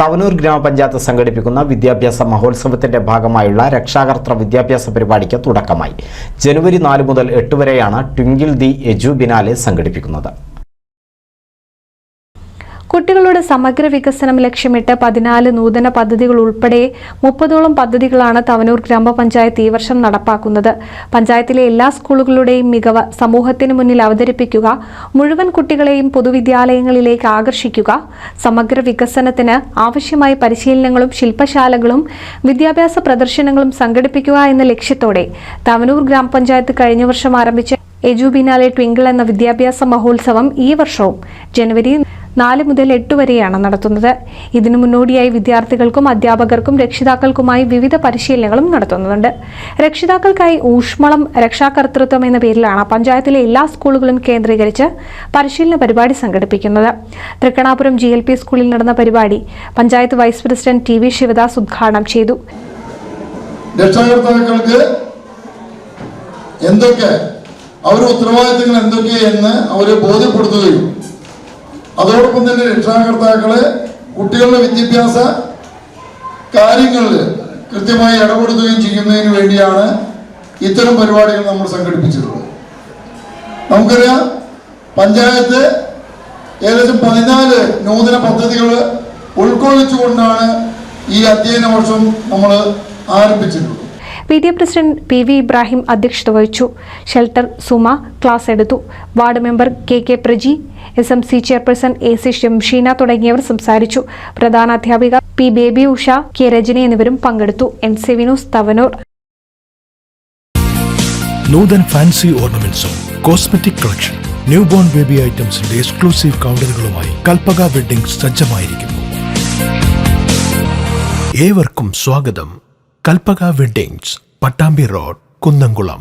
തവനൂർ ഗ്രാമപഞ്ചായത്ത് സംഘടിപ്പിക്കുന്ന വിദ്യാഭ്യാസ മഹോത്സവത്തിന്റെ ഭാഗമായുള്ള രക്ഷാകർത്തൃ വിദ്യാഭ്യാസ പരിപാടിക്ക് തുടക്കമായി. ജനുവരി നാല് മുതൽ എട്ട് വരെയാണ് ട്വിങ്കിൾ ദി എജു ബിനാലെ സംഘടിപ്പിക്കുന്നത്. കുട്ടികളുടെ സമഗ്ര വികസനം ലക്ഷ്യമിട്ട് പതിനാല് നൂതന പദ്ധതികൾ ഉൾപ്പെടെ മുപ്പതോളം പദ്ധതികളാണ് തവനൂർ ഗ്രാമപഞ്ചായത്ത് ഈ വർഷം നടപ്പാക്കുന്നത്. പഞ്ചായത്തിലെ എല്ലാ സ്കൂളുകളുടെയും മികവ് സമൂഹത്തിന് മുന്നിൽ അവതരിപ്പിക്കുക മുഴുവൻ കുട്ടികളെയും പൊതുവിദ്യാലയങ്ങളിലേക്ക് ആകർഷിക്കുക സമഗ്ര വികസനത്തിന് ആവശ്യമായ പരിശീലനങ്ങളും ശില്പശാലകളും വിദ്യാഭ്യാസ പ്രദർശനങ്ങളും സംഘടിപ്പിക്കുക എന്ന ലക്ഷ്യത്തോടെ തവനൂർ ഗ്രാമപഞ്ചായത്ത് കഴിഞ്ഞ വർഷം ആരംഭിച്ച എജു ബിനാലെ ട്വിങ്കിൾ എന്ന വിദ്യാഭ്യാസ മഹോത്സവം ഈ വർഷവും ജനുവരി നാല് മുതൽ എട്ട് വരെയാണ് നടത്തുന്നത്. ഇതിനു മുന്നോടിയായി വിദ്യാർത്ഥികൾക്കും അധ്യാപകർക്കും രക്ഷിതാക്കൾക്കുമായി വിവിധ പരിശീലനങ്ങളും നടത്തുന്നുണ്ട്. രക്ഷിതാക്കൾക്കായി ഊഷ്മളം രക്ഷാകർത്തൃത്വം എന്ന പേരിലാണ് പഞ്ചായത്തിലെ എല്ലാ സ്കൂളുകളും കേന്ദ്രീകരിച്ച് പരിശീലന പരിപാടി സംഘടിപ്പിക്കുന്നത്. തൃക്കണാപുരം ജി എൽ പി സ്കൂളിൽ നടന്ന പരിപാടി panchayat vice president T V Sivadas ഉദ്ഘാടനം ചെയ്തു. രക്ഷാകർത്താക്കൾക്ക് എന്തൊക്കെ അവരുടെ ഉത്തരവാദിത്തങ്ങൾ എന്തൊക്കെ എന്ന് അവരെ ബോധ്യപ്പെടുത്തുകയും അതോടൊപ്പം തന്നെ രക്ഷാകർത്താക്കളെ കുട്ടികളുടെ വിദ്യാഭ്യാസ കാര്യങ്ങളിൽ കൃത്യമായി ഇടപെടുത്തുകയും ചെയ്യുന്നതിന് വേണ്ടിയാണ് ഇത്തരം പരിപാടികൾ നമ്മൾ സംഘടിപ്പിച്ചിട്ടുള്ളത്. നമുക്കറിയാം പഞ്ചായത്ത് ഏകദേശം പതിനാല് നൂതന പദ്ധതികൾ ഉൾക്കൊള്ളിച്ചുകൊണ്ടാണ് ഈ അധ്യയന വർഷം നമ്മൾ ആരംഭിച്ചിട്ടുള്ളത്. P D A president P V Ibrahim അധ്യക്ഷത വഹിച്ചു. ഷെൽട്ടർ സുമ ക്ലാസ് എടുത്തു. Ward member K K Praji S M C chairperson A C Shamsheena തുടങ്ങിയവർ സംസാരിച്ചു. പ്രധാന അധ്യാപിക P Baby Usha K Rajana എന്നിവരും പങ്കെടുത്തു. N C Vinos Thavanur. Noothan fancy ഓർണമെന്റ്സും cosmetic collection new born baby ഐറ്റംസിന്റെ exclusive കൗണ്ടറുകളുമായി Kalpaka wedding സജ്ജമായിരിക്കുന്നു. ഏവർക്കും സ്വാഗതം. Kalpaka weddings Pattambi road Kunnamkulam.